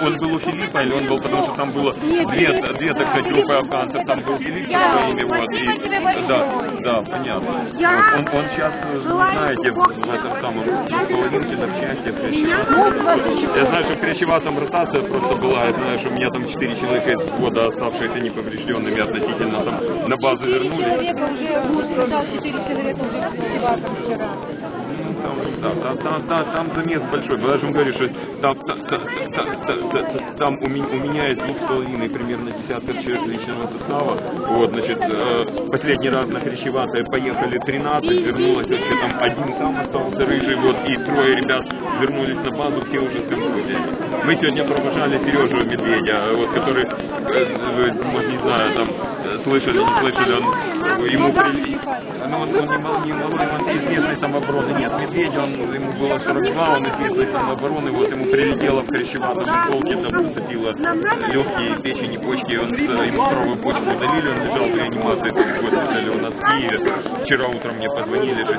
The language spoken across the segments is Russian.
он был у Филиппа или он был, потому что там было две, две так сказать, группы афганцев, там был Филипп со своими, вот, и, да, да, понятно. Вот, он, он сейчас, знаете, в этом самом, в половинке, да, в Крещеватом. Я знаю, что в Крещеватом ротация просто была, я знаю, что у меня там четыре человека из года, оставшиеся неповрежденными относительно, там, на базу вернулись. Человека уже муж сказал, 4 человека уже вчера. Там, да, там, там, там, там замес большой. Я же вам говорю, что там, та- та- та- та- та- та- там у, меня, у меня из двух с половиной примерно десяток человек личного состава. Вот, значит, э, последний раз на Хрящеватое поехали 13, вернулось вообще там один там остался рыжий, вот, и трое ребят вернулись на базу, все уже с контузией. Мы сегодня провожали Сережу Медведя, вот, который, э, вы, может, не знаю, там, э, слышали, не слышали, он, ему при- ну, он, он не, мол- не молодой, он из местной самообороны. Нет, Медведь, он, ему было 42, он из местной самообороны, вот ему прилетело в Крещеватом иголке, там зацепило легкие, печени, почки, он, э, ему вторую почку удалили, он лежал в реанимации, в госпитале у нас в Киеве. Вчера утром мне позвонили, что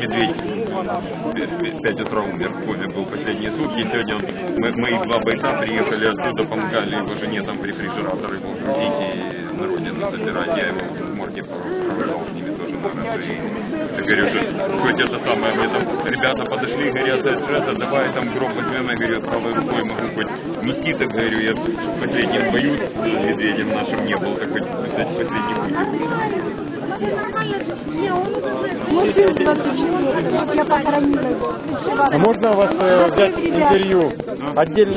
Медведь в 5 утра умер, в коме был последние сутки, сегодня он, мы, мои два бойца приехали оттуда, помогали его жене там рефрижератор его. И забирать, я его в морге провожал с ними тоже на раз. И я говорю, что хоть это самое, мне там ребята подошли, говорят, это, давай там гроб возьмем, я говорю, правой рукой могу хоть нести, так говорю, я в последнем бою с медведем нашим не был, так хоть, кстати, последний путь. Ну, сын 24, я похоронила его. А можно у вас э, взять интервью? Отдельно